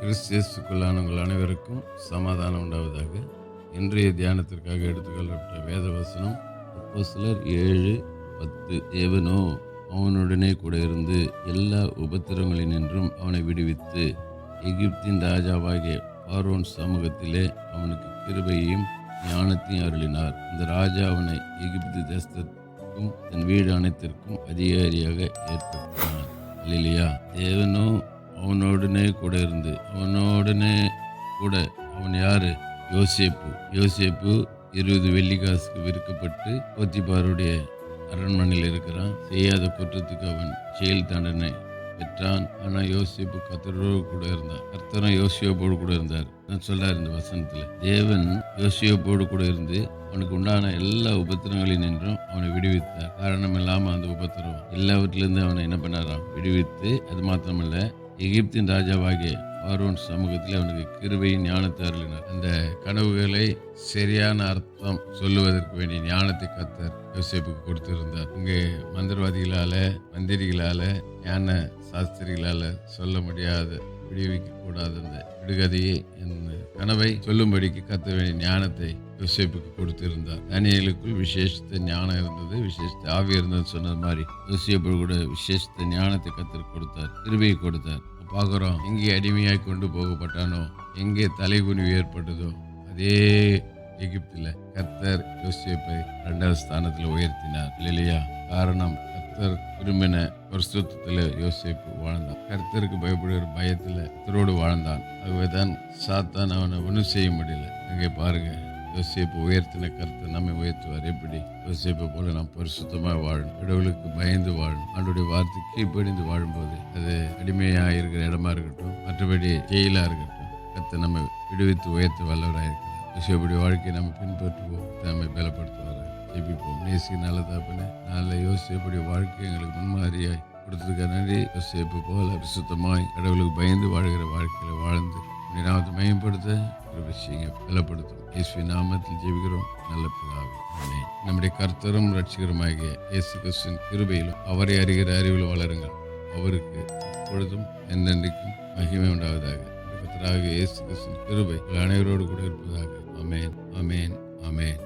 கிறிஸ்தியஸுக்குள்ளானவங்கள் அனைவருக்கும் சமாதானம் உண்டாவதாக. இன்றைய தியானத்திற்காக எடுத்துக்கொள்ளப்பட்ட வேத வசனம் அப்போ சிலர் ஏழு பத்து ஏவனோ அவனுடனே கூட இருந்து எல்லா உபத்திரங்களினின்றும் அவனை விடுவித்து எகிப்தின் ராஜாவாகிய பார்வோன் சமூகத்திலே அவனுக்கு கிருபையையும் ஞானத்தையும் அருளினார். இந்த ராஜா அவனை எகிப்து தேசத்திற்கும் தன் வீடு அனைத்திற்கும் அதிகாரியாக ஏற்படுத்தினார் இல்லையா தேவனோ அவனோடனே கூட இருந்து அவனோடனே கூட அவன் யார்? யோசேப்பு. யோசேப்பு இருபது வெள்ளிக்காசுக்கு விற்கப்பட்டு போத்திபாருடைய அரண்மனையில் இருக்கிறான். செய்யாத குற்றத்துக்கு அவன் செயல் தண்டனை பெற்றான். ஆனால் யோசிப்பு கத்தரோடு கூட இருந்தார். கர்த்தரும் யோசியோப்போடு கூட இருந்தார். நான் சொல்றார் இந்த வசனத்தில். தேவன் யோசியோப்போடு கூட இருந்து அவனுக்கு உண்டான எல்லா உபத்திரங்களையும் நின்றும் அவனை விடுவித்தார். காரணம் இல்லாமல் அந்த உபத்திரம் எல்லாவற்றிலிருந்து அவனை என்ன பண்ணாராம்? விடுவித்து அது மாத்திரமல்ல எகிப்தின் ராஜாவாகிய பார்வோன் சமூகத்தில் அவனுக்கு கிருபையின் ஞானத்தை அருளினார். அந்த கனவுகளை சரியான அர்த்தம் சொல்லுவதற்கு வேண்டிய ஞானத்தை கத்தர் யோசிப்புக்கு கொடுத்திருந்தார். இங்கே மந்திரவாதிகளால மந்திரிகளால ஞான சாஸ்திரிகளால சொல்ல முடியாத விடுவிக்க கூடாத அந்த விடுகதையை என் கனவை சொல்லும்படிக்கு கத்த வேண்டிய ஞானத்தை யோசேப்புக்கு கொடுத்திருந்தார். தானியலுக்குள் விசேஷத்த ஞானம் இருந்தது விசேஷத்த ஆவி இருந்தது சொன்னது மாதிரி யோசேப்பு கூட விசேஷத்த ஞானத்தை கத்தர் கொடுத்தார் கிருபையை கொடுத்தார். பார்க்குறோம் எங்கே அடிமையாக கொண்டு போகப்பட்டானோ எங்கே தலைகுனிவு ஏற்பட்டதோ அதே எகிப்தில் கர்த்தர் யோசேப்பை ரெண்டாவது ஸ்தானத்தில் உயர்த்தினார். இல்லையா காரணம் கர்த்தர் விரும்பின ஒரு யோசிப்பு யோசேப்பு வாழ்ந்தான். கர்த்தருக்கு பயப்படுகிற பயத்தில் கர்த்தரோடு வாழ்ந்தான். ஆகவே தான் சாத்தான் அவனை ஒன்றும் செய்ய முடியல. அங்கே பாருங்கள் யோசேப்பு உயர்த்தின கருத்தை நம்மை உயர்த்துவார். எப்படி? யோசிப்பை போல நாம் பரிசுத்தமாக வாழணும் கடவுளுக்கு பயந்து வாழணும் அவருடைய வார்த்தை கீழ்ப்படிந்து வாழும்போது அது அடிமையாக இருக்கிற இடமா இருக்கட்டும் மற்றபடி ஜெயிலாக இருக்கட்டும் கத்தை நம்ம விடுவித்து உயர்த்த வல்லவராக இருக்கிறார். யோசேப்புடைய வாழ்க்கையை நம்ம பின்பற்றுவோம். நம்மை பலப்படுத்துவார் ஜெபிப்போம். நேசி நல்ல தாப்பனே நல்ல யோசேப்புடைய வாழ்க்கை எங்களுக்கு முன்மாதிரியாய் கொடுத்ததுக்கு நன்றி. யோசிப்பு போல பரிசுத்தமாய் கடவுளுக்கு பயந்து வாழ்கிற வாழ்க்கையில் வாழ்ந்து உம்முடைய நாமத்தை மையப்படுத்த ஒரு விஷயங்க பலப்படுத்தும். இயேசு நாமத்தில் ஜெபிக்கிறோம். நல்ல பிதாவே ஆமென். நம்முடைய கர்த்தரும் ரட்சிகருமாகிய இயேசு கிறிஸ்துவின் கிருபையிலும் அவரை அறிகிற அறிவில் வளருங்கள். அவருக்கு எப்பொழுதும் என்றென்றைக்கும் மகிமை உண்டாவதாக. கர்த்தராகிய இயேசு கிறிஸ்துவின் கிருபை அனைவரோடு கூட இருப்பதாக. அமேன் அமேன் அமேன்